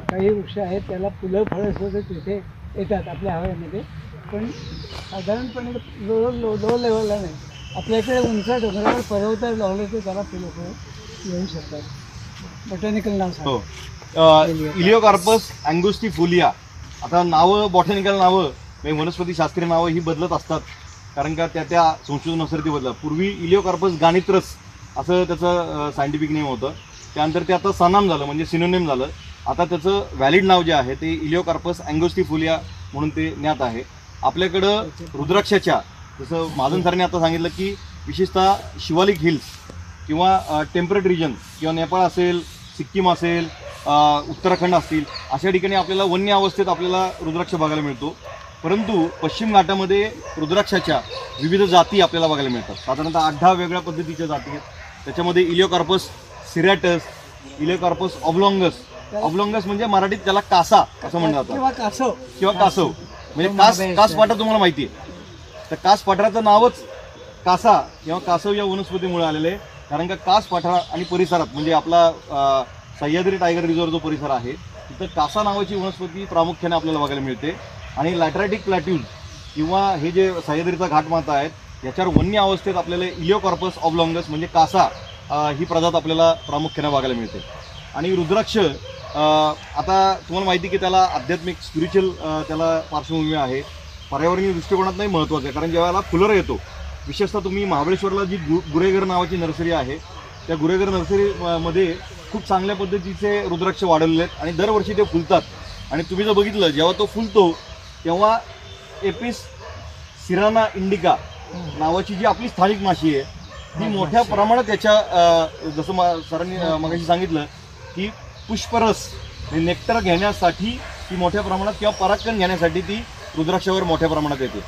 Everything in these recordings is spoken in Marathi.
काही वृक्ष आहेत त्याला फुलं फळं सुद्धा तिथे येतात आपल्या हवेमध्ये. पण साधारणपणे लो लो लो लेवलला नाही. आपल्याकडे उंच डोंगरावर पर्वतावर लावलं तर त्याला फुलं फळं येऊ शकतात. बॉटॅनिकल नाव हो. सांग इलिओकार्पस अँगुस्टी फुलिया आता नावं बॉटॅनिकल नावं म्हणजे वनस्पती शास्त्रीय नावं ही बदलत असतात. कारण का त्या त्या संशोधनानुसार ती बदलतात. पूर्वी इलिओकार्पस गाणित्रस असं त्याचं सायंटिफिक नेम होतं. त्यानंतर ते आता सनाम झालं म्हणजे सिनोनेम झालं. आता त्याचं व्हॅलिड नाव जे आहे ते इलिओकार्पस अँगोस्टी फुलिया म्हणून ते ज्ञात आहे. आपल्याकडं रुद्राक्षाच्या जसं महाजन सरांनी आता सांगितलं की विशेषतः शिवालिक हिल्स किंवा टेम्परेट रिजन किंवा नेपाळ असेल सिक्कीम असेल उत्तराखंड असतील अशा ठिकाणी आपल्याला वन्य अवस्थेत आपल्याला रुद्राक्ष बघायला मिळतो. परंतु पश्चिम घाटामध्ये रुद्राक्षाच्या विविध जाती आपल्याला बघायला मिळतात. साधारणतः आठ दहा वेगळ्या पद्धतीच्या जाती आहेत. त्याच्यामध्ये इलिओकार्पस सिरॅटस इलिओकार्पस ऑब्लॉंगस ऑब्लॉंगस म्हणजे मराठीत त्याला कासा असं म्हणलं जातं किंवा कासव. किंवा कासव. म्हणजे कास कास पाटा तुम्हाला माहिती आहे. तर कास पाठराचं नावच कासा किंवा कासव या वनस्पतीमुळे आलेलं आहे. कारण का कास पाठरा आणि परिसरात म्हणजे आपला अं, सह्याद्री टायगर रिझर्व जो परिसर आहे तिथं कासा नावाची वनस्पती प्रामुख्याने आपल्याला बघायला मिळते. आणि लॅट्रॅटिक प्लॅट्यूज किंवा हे जे सह्याद्रीचा घाटमाता आहेत याच्यावर वन्य अवस्थेत आपल्याला इलिओकॉर्पस ऑब्लॉंगस म्हणजे कासा अं, ही प्रजात आपल्याला प्रामुख्याने बघायला मिळते. आणि रुद्राक्ष आता तुम्हाला माहिती की त्याला आध्यात्मिक स्पिरिच्युअल त्याला पार्श्वभूमी आहे. पर्यावरणीय दृष्टिकोनात नाही महत्त्वाचं आहे कारण ज्यावेळेला फुलर येतो विशेषतः तुम्ही महाबळेश्वरला जी गु गुरेगर नावाची नर्सरी आहे त्या गुरेगर नर्सरी अं, मध्ये खूप चांगल्या पद्धतीचे रुद्राक्ष वाढवलेले आहेत आणि दरवर्षी ते फुलतात. आणि तुम्ही जर बघितलं जेव्हा तो फुलतो तेव्हा एपिस सिराना इंडिका नावाची जी आपली स्थानिक माशी आहे ती मोठ्या प्रमाणात त्याच्या जसं मा- सरांनी मगाशी सांगितलं की पुष्परस हे नेक्टर घेण्यासाठी ती मोठ्या प्रमाणात किंवा परागकण घेण्यासाठी ती रुद्राक्षावर मोठ्या प्रमाणात येते.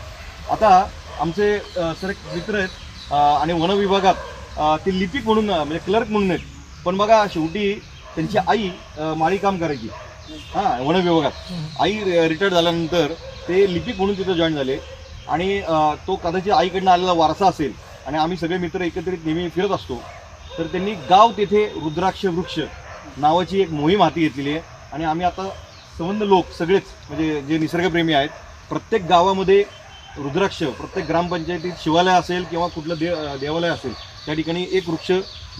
आता आमचे सर एक मित्र आहेत आणि वनविभागात ते लिपिक म्हणून म्हणजे क्लर्क म्हणून आहेत. पण बघा शेवटी त्यांची आई माळी काम करायची. हां वनविभागात आई रिटायर्ड झाल्यानंतर ते लिपिक म्हणून तिथं जॉईन झाले. आणि तो कदाचित आईकडनं आलेला वारसा असेल आणि आम्ही सगळे मित्र एकत्रित नेहमी फिरत असतो. तर त्यांनी गाव तेथे रुद्राक्ष वृक्ष नावाची एक मोहीम हाती घेतलेली आहे. आणि आम्ही आता संबंध लोक सगळेच म्हणजे जे निसर्गप्रेमी आहेत प्रत्येक गावामध्ये रुद्राक्ष प्रत्येक ग्रामपंचायतीत शिवालय असेल किंवा कुठलं दे देवालय असेल त्या ठिकाणी एक वृक्ष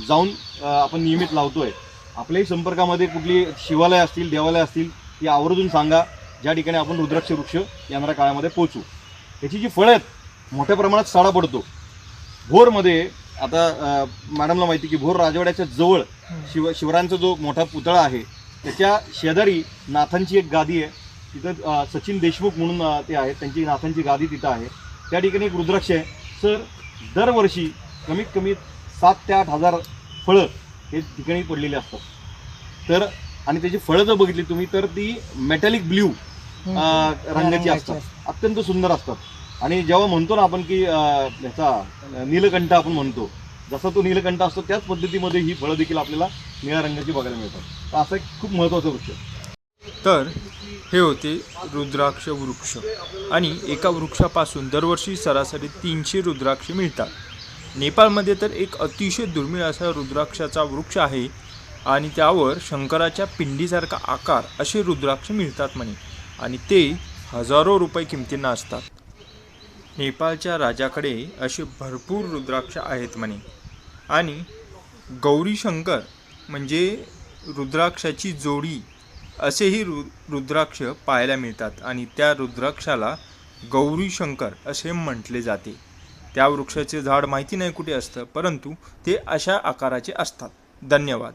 जाऊन आपण नियमित लावतो आहे आपल्याही संपर्कामध्ये कुठली शिवालय असतील देवालय असतील ती आवर्जून सांगा ज्या ठिकाणी आपण रुद्राक्ष वृक्ष येणाऱ्या काळामध्ये पोचू याची जी फळं आहेत मोठ्या प्रमाणात साडा पडतो. भोरमध्ये आता मॅडमला माहिती की भोर राजवाड्याच्या जवळ शिव शिवरायांचा जो मोठा पुतळा आहे त्याच्या शेजारी नाथांची एक गादी आहे. तिथं सचिन देशमुख म्हणून ते आहेत. त्यांची नाथांची गादी तिथं आहे. त्या ठिकाणी एक रुद्राक्ष आहे. सर दरवर्षी कमीत कमी सात ते आठ हजार फळं हे ठिकाणी पडलेली असतात. तर आणि त्याची फळं जर बघितली तुम्ही तर ती मेटॅलिक ब्ल्यू रंगाची असतात. अत्यंत सुंदर असतात. आणि जेव्हा म्हणतो ना आपण की ह्याचा नीलकंठ आपण म्हणतो जसा तो नीलकंठ असतो त्याच पद्धतीमध्ये ही फळं देखील आपल्याला निळ्या रंगाची बघायला मिळतात. तर असं एक खूप महत्त्वाचं वृक्ष तर हे होते रुद्राक्ष वृक्ष. आणि एका वृक्षापासून दरवर्षी सरासरी तीनशे रुद्राक्ष मिळतात. नेपाळमध्ये तर एक अतिशय दुर्मिळ असा रुद्राक्षाचा वृक्ष आहे आणि त्यावर शंकराच्या पिंडीसारखा आकार असे रुद्राक्ष मिळतात म्हणे. आणि ते हजारो रुपये किमतींना असतात. नेपाळच्या राजाकडे असे भरपूर रुद्राक्ष आहेत म्हणे. आणि गौरीशंकर म्हणजे रुद्राक्षाची जोडी असेही रु रुद्राक्ष पाहायला मिळतात आणि त्या रुद्राक्षाला गौरीशंकर असे म्हटले जाते. त्या वृक्षाचे झाड माहिती नाही कुठे असतं परंतु ते अशा आकाराचे असतात. धन्यवाद.